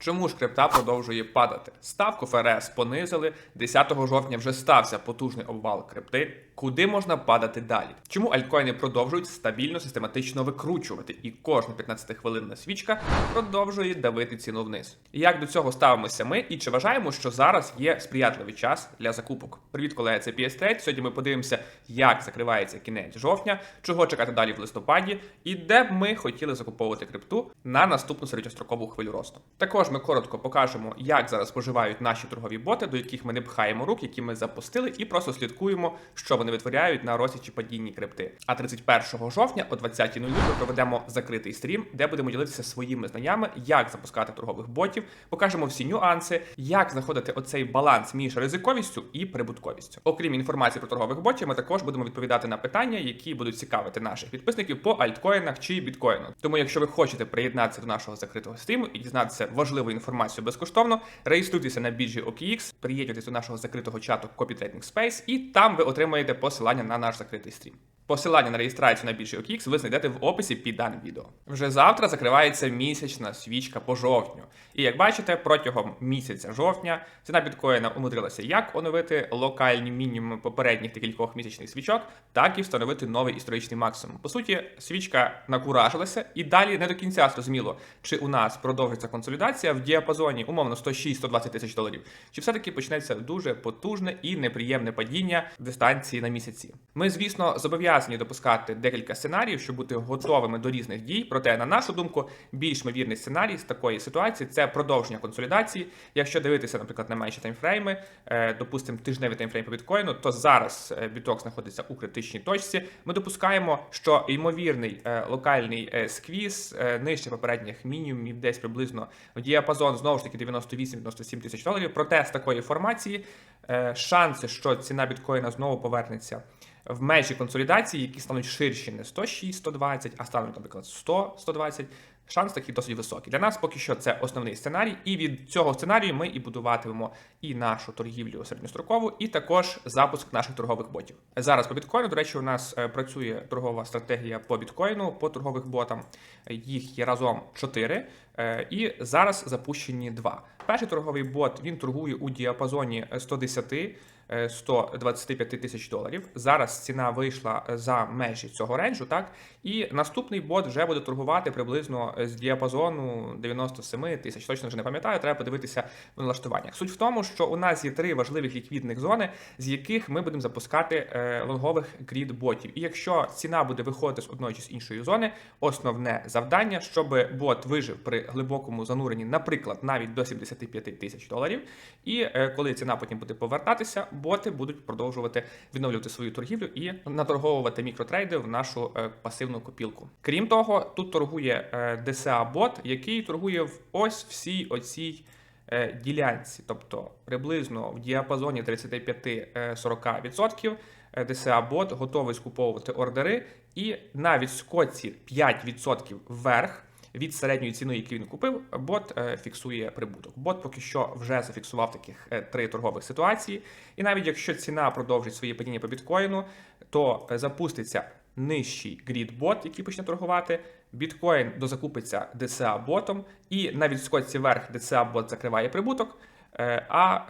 Чому ж крипта продовжує падати? Ставку ФРС понизили. 10 жовтня вже стався потужний обвал крипти. Куди можна падати далі? Чому альткоїни продовжують стабільно систематично викручувати, і кожна 15-хвилинна свічка продовжує давити ціну вниз? Як до цього ставимося ми, і чи вважаємо, що зараз є сприятливий час для закупок? Привіт, колеги, це PS Trade. Сьогодні ми подивимося, як закривається кінець жовтня, чого чекати далі в листопаді, і де б ми хотіли закуповувати крипту на наступну середньострокову хвилю росту. Також ми коротко покажемо, як зараз споживають наші торгові боти, до яких ми не пхаємо рук, які ми запустили, і просто слідкуємо, що вони витворяють на рості чи падінні крипти. А 31 жовтня о 20.00 ми проведемо закритий стрім, де будемо ділитися своїми знаннями, як запускати торгових ботів, покажемо всі нюанси, як знаходити оцей баланс між ризиковістю і прибутковістю. Окрім інформації про торгових ботів, ми також будемо відповідати на питання, які будуть цікавити наших підписників по альткоїнах чи біткоїну. Тому, якщо ви хочете приєднатися до нашого закритого стріму і дізнатися важливу інформацію безкоштовно, реєструйтеся на біржі OKX, приєднуйтесь до нашого закритого чату Copy Trading Space, і там ви отримаєте посилання на наш закритий стрім. Посилання на реєстрацію на біржі OKX ви знайдете в описі під даним відео. Вже завтра закривається місячна свічка по жовтню. І як бачите, протягом місяця жовтня ціна біткоїна умудрилася як оновити локальні мінімуми попередніх декількох місячних свічок, так і встановити новий історичний максимум. По суті, свічка накуражилася, і далі не до кінця зрозуміло, чи у нас продовжиться консолідація в діапазоні умовно 106-120 тисяч доларів, чи все-таки почнеться дуже потужне і неприємне падіння дистанції на місяці. Ми, звісно, зобов'язані допускати декілька сценаріїв, щоб бути готовими до різних дій. Проте, на нашу думку, більш ймовірний сценарій з такої ситуації це продовження консолідації. Якщо дивитися, наприклад, на менші таймфрейми, е, допустимо, тижневий таймфрейм по біткоїну, то зараз е, біток знаходиться у критичній точці. Ми допускаємо, що ймовірний е, локальний сквіз нижче попередніх мінімумів, десь приблизно в діапазон знову ж таки 98-97 тисяч доларів. Проте з такої формації шанси, що ціна біткоїна знову повернеться в межі консолідації, які стануть ширші не 106-120, а стануть, наприклад, 100-120, шанс такий досить високий. Для нас поки що це основний сценарій, і від цього сценарію ми і будуватимемо і нашу торгівлю середньострокову, і також запуск наших торгових ботів. Зараз по біткоїну, до речі, у нас е, працює торгова стратегія по біткоїну, по торгових ботам. Їх є разом 4, і зараз запущені два. Перший торговий бот він торгує у діапазоні 110 е, 125 тисяч доларів. Зараз ціна вийшла за межі цього ренджу, так і наступний бот вже буде торгувати приблизно з діапазону 97 тисяч. Точно вже не пам'ятаю, треба подивитися в налаштуваннях. Суть в тому, що у нас є три важливих ліквідних зони, з яких ми будемо запускати е, лонгових грід ботів. І якщо ціна буде виходити з одної чи з іншої зони, основне завдання, щоб бот вижив при глибокому зануренні, наприклад, навіть до 75 тисяч доларів. І е, коли ціна потім буде повертатися, боти будуть продовжувати відновлювати свою торгівлю і наторговувати мікротрейди в нашу е, пасивну копілку. Крім того, тут торгує е, DCA бот, який торгує в ось всій оцій е, ділянці, тобто приблизно в діапазоні 35-40%. е, DCA бот готовий скуповувати ордери, і на відскоці 5% вверх від середньої ціни, яку він купив, бот е, фіксує прибуток. Бот поки що вже зафіксував таких е, три торгових ситуації. І навіть якщо ціна продовжить своє падіння по біткоїну, то е, запуститься нижчий грід-бот, який почне торгувати. Біткоін дозакупиться DCA ботом, і на відскоці вверх DCA бот закриває прибуток. А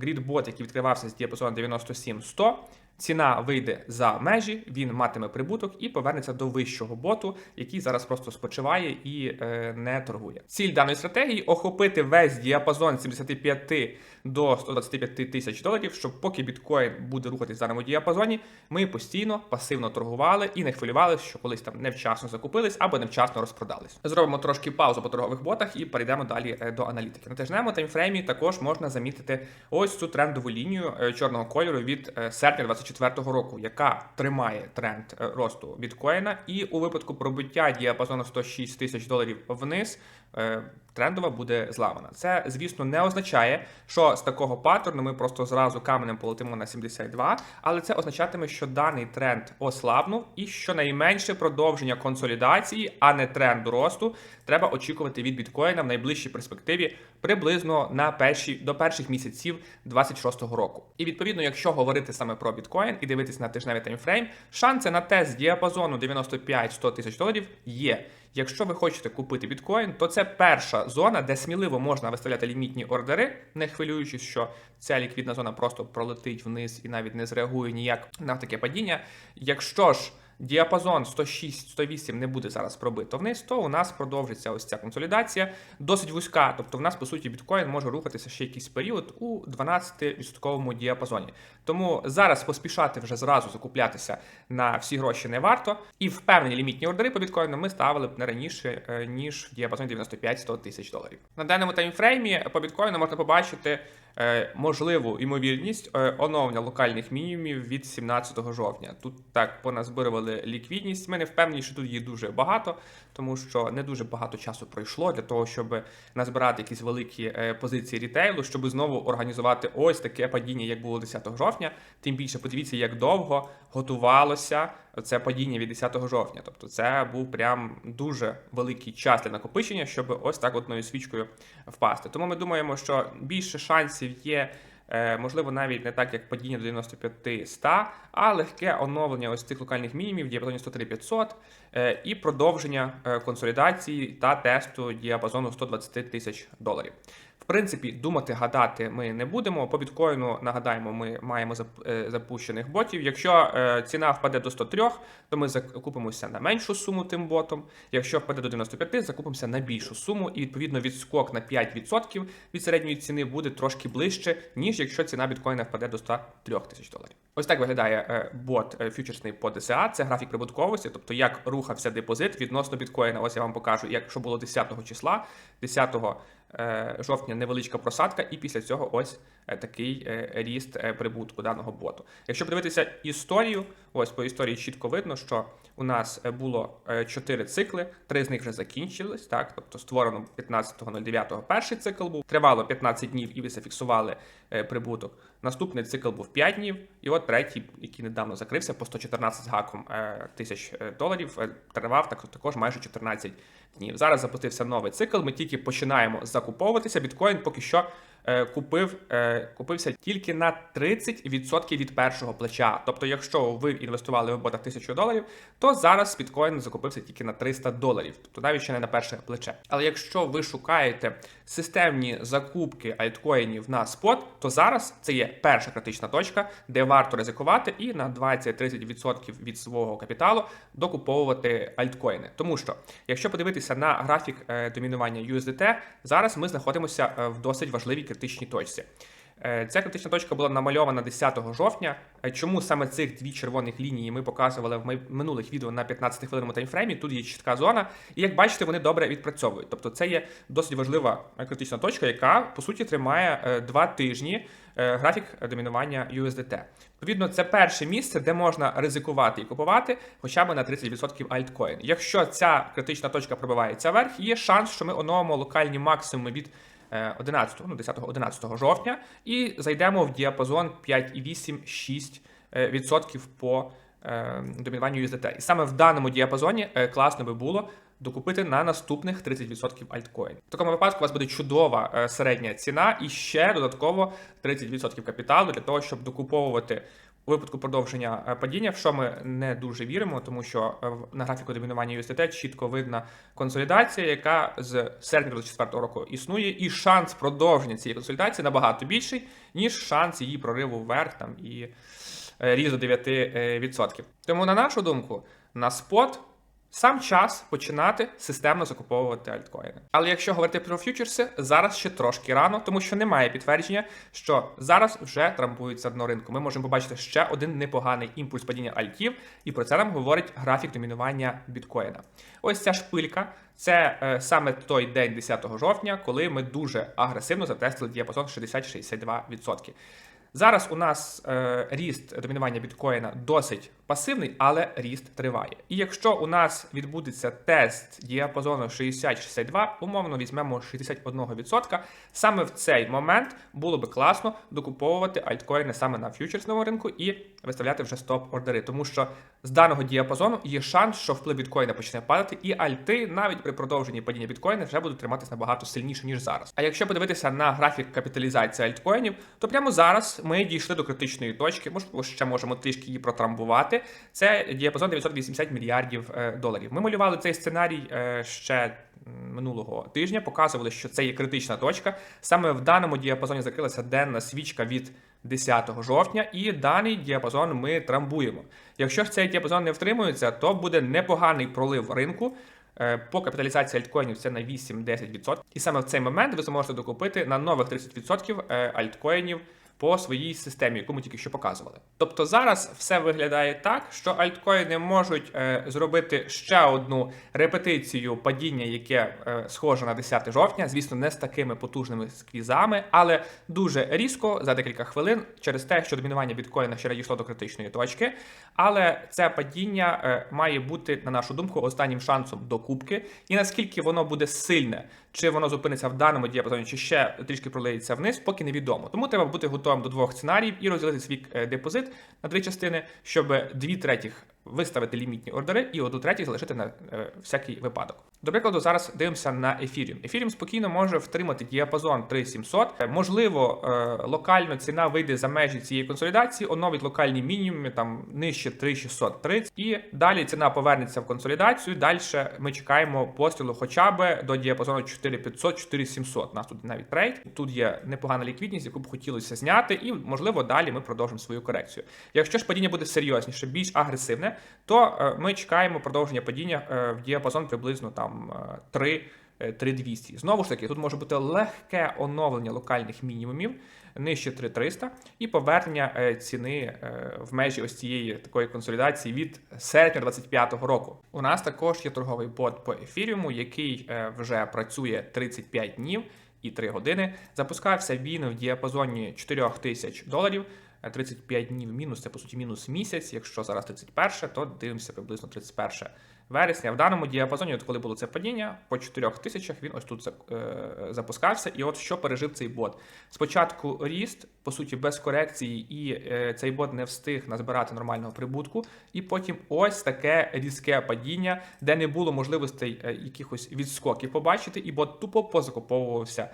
грід-бот, який відкривався з діапазону 97-100, Ціна вийде за межі, він матиме прибуток і повернеться до вищого боту, який зараз просто спочиває і е, не торгує. Ціль даної стратегії охопити весь діапазон 75 до 125 тисяч доларів, щоб поки біткоін буде рухатись в даному діапазоні, ми постійно пасивно торгували і не хвилювалися, що колись там невчасно закупились або невчасно розпродались. Зробимо трошки паузу по торгових ботах і перейдемо далі е, до аналітики. На тижневому таймфреймі також можна замітити ось цю трендову лінію е, чорного кольору від е, серпня 2024 року, яка тримає тренд е, росту біткоїна, і у випадку пробиття діапазону 106 тисяч доларів вниз. Е, Трендова буде зламана. Це, звісно, не означає, що з такого паттерну ми просто зразу каменем полетимо на 72, але це означатиме, що даний тренд ослабнув і щонайменше продовження консолідації, а не тренду росту, треба очікувати від біткоїна в найближчій перспективі приблизно на перші до перших місяців 26-го року. І відповідно, якщо говорити саме про біткоін і дивитися на тижневий таймфрейм, шанси на тест діапазону 95-100 тисяч доларів є. Якщо ви хочете купити біткоін, то це перша зона, де сміливо можна виставляти лімітні ордери, не хвилюючись, що ця ліквідна зона просто пролетить вниз і навіть не зреагує ніяк на таке падіння. Якщо ж діапазон 106-108 не буде зараз пробито вниз, то у нас продовжиться ось ця консолідація досить вузька. Тобто, в нас по суті біткоін може рухатися ще якийсь період у 12% діапазоні. Тому зараз поспішати вже зразу закуплятися на всі гроші не варто. І впевнені лімітні ордери по біткоїну ми ставили б не раніше е, ніж в діапазоні 95-100 тисяч доларів. На даному таймфреймі по біткоїну можна побачити. Е, Можливу ймовірність е, оновлення локальних мінімумів від 17 жовтня. Тут так поназбирували ліквідність. Ми не впевнені, що тут її дуже багато, тому що не дуже багато часу пройшло для того, щоб назбирати якісь великі е, позиції рітейлу, щоб знову організувати ось таке падіння, як було 10 жовтня. Тим більше подивіться, як довго готувалося це падіння від 10 жовтня. Тобто, це був прям дуже великий час для накопичення, щоб ось так одною свічкою впасти. Тому ми думаємо, що більше шансів є. е, Можливо, навіть не так, як падіння до 95-100, а легке оновлення ось цих локальних мінімумів в діапазоні 103-500 е, і продовження е, консолідації та тесту діапазону 120 тисяч доларів. Принципі, думати, гадати ми не будемо. По біткоїну нагадаємо, ми маємо е, запущених ботів. Якщо е, ціна впаде до 103, то ми закупимося на меншу суму тим ботом. Якщо впаде до 95, закупимося на більшу суму, і відповідно відскок на 5% від середньої ціни буде трошки ближче, ніж якщо ціна біткоїна впаде до 103 тисяч доларів. Ось так виглядає е, бот фьючерсний по DCA. Це графік прибутковості, тобто як рухався депозит відносно біткоїна. Ось я вам покажу, якщо було 10 числа, 10 е, жовтня невеличка просадка, і після цього ось е, такий е, ріст е, прибутку даного боту. Якщо подивитися історію, ось по історії чітко видно, що у нас е, було 4 цикли, три з них вже закінчились, так, тобто створено 15.09 перший цикл був, тривало 15 днів і ви зафіксували е, прибуток. Наступний цикл був 5 днів, і от третій, який недавно закрився по 114 з гаком е, тисяч е, доларів, е, тривав так, також майже 14 днів. Зараз запустився новий цикл. Ми тільки починаємо закуповуватися. Біткоін поки що купив, е, купився тільки на 30% від першого плеча. Тобто, якщо ви інвестували в бота 1000 доларів, то зараз біткоін закупився тільки на 300 доларів, тобто навіть ще не на перше плече. Але якщо ви шукаєте системні закупки альткоїнів на спот, то зараз це є перша критична точка, де варто ризикувати і на 20-30% від свого капіталу докуповувати альткоїни. Тому що, якщо подивитися на графік е, домінування USDT, зараз ми знаходимося е, в досить важливій критичній точці. Е, Ця критична точка була намальована 10 жовтня. Е, Чому саме цих дві червоних лінії ми показували в минулих відео на 15 хвилинному таймфреймі? Тут є чітка зона, і як бачите, вони добре відпрацьовують. Тобто, це є досить важлива е, критична точка, яка по суті тримає два тижні графік домінування USDT. Відповідно, це перше місце, де можна ризикувати і купувати хоча б на 30% альткоін. Якщо ця критична точка пробивається вверх, є шанс, що ми оновимо локальні максимуми від 11, ну 10-11 жовтня і зайдемо в діапазон 5,8-6% е, по е, домінуванню USDT. І саме в даному діапазоні е, класно би було докупити на наступних 30% альткоін. В такому випадку у вас буде чудова е, середня ціна і ще додатково 30% капіталу для того, щоб докуповувати випадку продовження е, падіння, в що ми не дуже віримо, тому що е, на графіку домінування USDT чітко видна консолідація, яка з серпня 2024 року існує, і шанс продовження цієї консолідації набагато більший, ніж шанс її прориву вверх там і е, різу 9%. Тому, на нашу думку, на спот Сам час починати системно закуповувати альткоїни. Але якщо говорити про фьючерси, зараз ще трошки рано, тому що немає підтвердження, що зараз вже трамбується дно ринку. Ми можемо побачити ще один непоганий імпульс падіння альтів, і про це нам говорить графік домінування біткоїна. Ось ця шпилька. Це е, саме той день 10 жовтня, коли ми дуже агресивно затестили діапазон 60-62%. Зараз у нас е, ріст домінування біткоїна досить пасивний, але ріст триває. І якщо у нас відбудеться тест діапазону 60-62, умовно візьмемо 61%, саме в цей момент було би класно докуповувати альткоїни саме на фьючерсному ринку і виставляти вже стоп-ордери, тому що з даного діапазону є шанс, що вплив біткоїна почне падати, і альти навіть при продовженні падіння біткоїна вже будуть триматися набагато сильніше ніж зараз. А якщо подивитися на графік капіталізації альткоїнів, то прямо зараз ми дійшли до критичної точки. Можливо, ще можемо трішки її протрамбувати, пробивати, це діапазон 980 мільярдів е, доларів. Ми малювали цей сценарій е, ще минулого тижня, показували, що це є критична точка. Саме в даному діапазоні закрилася денна свічка від 10 жовтня, і даний діапазон ми трамбуємо. Якщо ж цей діапазон не втримується, то буде непоганий пролив ринку. Е, По капіталізації альткоїнів це на 8-10%. І саме в цей момент ви зможете докупити на нових 30% е, альткоїнів по своїй системі, яку ми тільки що показували. Тобто зараз все виглядає так, що альткоїни можуть е, зробити ще одну репетицію падіння, яке е, схоже на 10 жовтня. Звісно, не з такими потужними сквізами, але дуже різко за декілька хвилин через те, що домінування біткоїна ще дійшло до критичної точки. Але це падіння е, має бути, на нашу думку, останнім шансом до кубки. І наскільки воно буде сильне, чи воно зупиниться в даному діапазоні, чи ще трішки пролиється вниз, поки невідомо. Тому треба бути готовим до двох сценаріїв і розділити свій е, депозит на три частини, щоб дві третіх виставити лімітні ордери і одну третіх залишити на е, всякий випадок. До прикладу, зараз дивимося на Ethereum. Ethereum спокійно може втримати діапазон 3700. Е, Можливо, е, локально ціна вийде за межі цієї консолідації, оновить локальні мінімуми там нижче 3630. І далі ціна повернеться в консолідацію. Далі ми чекаємо пострілу хоча б до діапазону 4500-4700. У нас тут навіть трейд. Тут є непогана ліквідність, яку б хотілося зняти, і можливо далі ми продовжимо свою корекцію. Якщо ж падіння буде серйозніше, більш агресивне, то е, ми чекаємо продовження падіння е, в діапазон приблизно там е, 3. е, 3200. Знову ж таки, тут може бути легке оновлення локальних мінімумів нижче 3300 і повернення ціни в межі ось цієї такої консолідації від серпня 2025 року. У нас також є торговий бот по ефіріуму, який вже працює 35 днів і 3 години. Запускався він в діапазоні 4000 доларів. Е, 35 днів мінус, це по суті мінус місяць. Якщо зараз 31, то дивимося приблизно 31 вересня. В даному діапазоні, от коли було це падіння, по 4 тисячах він ось тут е, запускався. І от що пережив цей бот. Спочатку ріст, по суті, без корекції, і е, цей бот не встиг назбирати нормального прибутку. І потім ось таке різке падіння, де не було можливостей е, якихось відскоків побачити, і бот тупо позакуповувався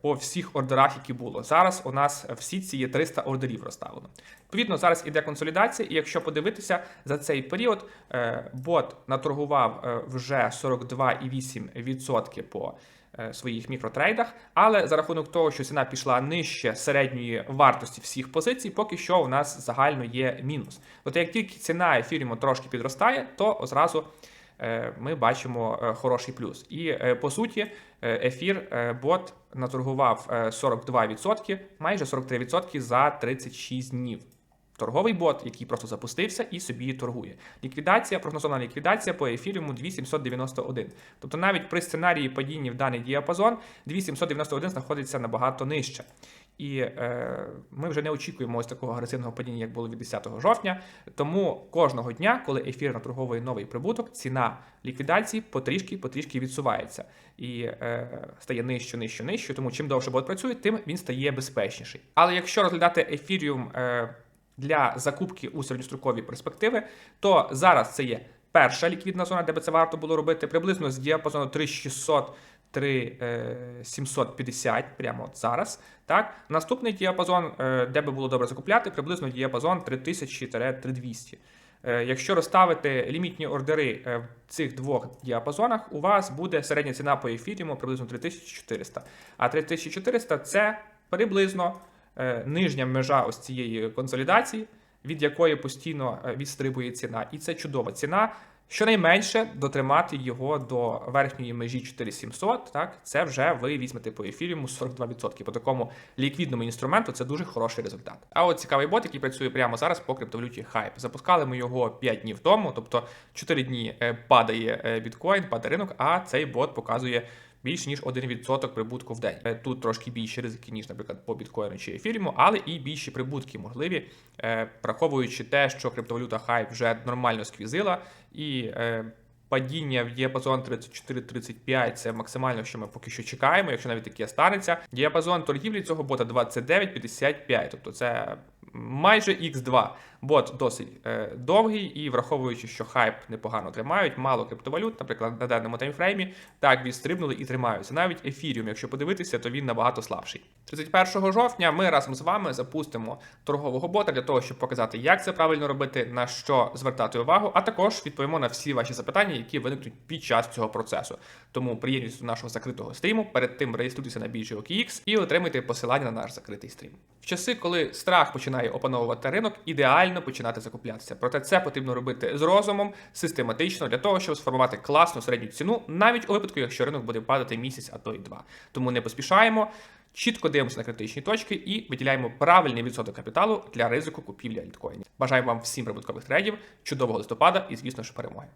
по всіх ордерах, які було. Зараз у нас в сітці є 300 ордерів розставлено. Відповідно, зараз іде консолідація, і якщо подивитися за цей період, е, бот наторгував е, вже 42,8% по е, своїх мікротрейдах, але за рахунок того, що ціна пішла нижче середньої вартості всіх позицій, поки що у нас загально є мінус. Тобто, як тільки ціна ефіріму трошки підростає, то зразу е, ми бачимо е, хороший плюс. І е, по суті, е, ефір е, бот наторгував е, 42%, майже 43% за 36 днів. Торговий бот, який просто запустився і собі торгує. Ліквідація, прогнозована ліквідація по ефіріуму 2791.Тобто навіть при сценарії падіння в даний діапазон 2791 знаходиться набагато нижче. І е, ми вже не очікуємо ось такого агресивного падіння, як було від 10 жовтня. Тому кожного дня, коли ефір наторговує новий прибуток, ціна ліквідації потрішки потрішки відсувається і е, стає нижче, нижче, нижче. Тому чим довше бот працює, тим він стає безпечніший. Але якщо розглядати ефіріум е, для закупки у середньострокові перспективи, то зараз це є перша ліквідна зона, де би це варто було робити приблизно з діапазону 3600 3750 прямо от зараз. Так, наступний діапазон, е, де би було добре закупляти, приблизно діапазон 3000-3200. Е, Якщо розставити лімітні ордери е, в цих двох діапазонах, у вас буде середня ціна по ефіріуму приблизно 3400. А 3400 це приблизно е, нижня межа ось цієї консолідації, від якої постійно е, відстрибує ціна. І це чудова ціна. Щонайменше дотримати його до верхньої межі 4700, так це вже ви візьмете по ефіріуму 42%. По такому ліквідному інструменту це дуже хороший результат. А от цікавий бот, який працює прямо зараз по криптовалюті Hype. Запускали ми його 5 днів тому, тобто 4 дні е, падає е, біткоін, падає ринок, а цей бот показує більш ніж 1% прибутку в день. Е, Тут трошки більші ризики, ніж, наприклад, по біткоїну чи ефіріму, але і більші прибутки можливі, е, враховуючи те, що криптовалюта Hype вже нормально сквізила, і е, падіння в діапазон 34-35 це максимально, що ми поки що чекаємо, якщо навіть таке станеться. Діапазон торгівлі цього бота 29-55, тобто це майже X2. Бот досить е, довгий і враховуючи, що хайп непогано тримають, мало криптовалют, наприклад, на даному таймфреймі, так відстрибнули і тримаються. Навіть ефіріум, якщо подивитися, то він набагато слабший. 31 жовтня ми разом з вами запустимо торгового бота для того, щоб показати, як це правильно робити, на що звертати увагу, а також відповімо на всі ваші запитання, які виникнуть під час цього процесу. Тому приєднуйтесь до нашого закритого стріму. Перед тим реєструйтеся на біржі OKX і отримайте посилання на наш закритий стрім. В часи, коли страх починає опановувати ринок, ідеально починати закуплятися. Проте це потрібно робити з розумом, систематично для того, щоб сформувати класну середню ціну, навіть у випадку, якщо ринок буде падати місяць, а то й два. Тому не поспішаємо. Чітко дивимося на критичні точки і виділяємо правильний відсоток капіталу для ризику купівлі альткоїнів. Бажаю вам всім прибуткових трейдів, чудового листопада і, звісно ж, перемоги.